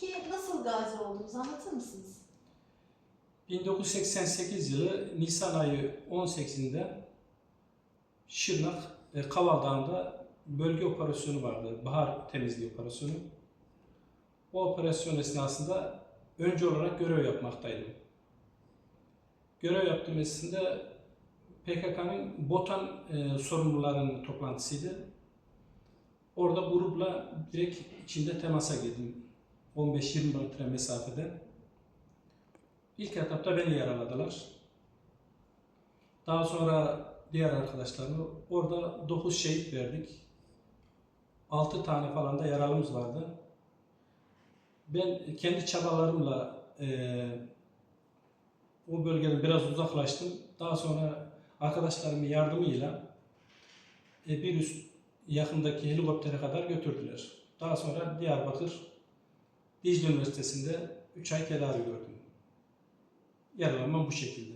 Peki nasıl gazi oldunuz anlatır mısınız? 1988 yılı Nisan ayı 18'inde Şırnak e, Kaval Dağı'nda bölge operasyonu vardı. Bahar temizliği operasyonu. O operasyon esnasında önce olarak görev yapmaktaydım. Görev yaptığım esnasında PKK'nın Botan e, sorumlularının toplantısıydı. Orada grupla direkt içinde temasa girdim. 15-20 metre mesafede. İlk etapta beni yaraladılar. Daha sonra diğer arkadaşlarımı orada 9 şehit verdik. 6 tane falan da yaralımız vardı. Ben kendi çabalarımla eee, o bölgeden biraz uzaklaştım. Daha sonra arkadaşlarımın yardımıyla e, bir üst yakındaki helikoptere kadar götürdüler. Daha sonra Diyarbakır Dicle Üniversitesi'nde 3 ay tedavi gördüm. Yaralanmam bu şekilde.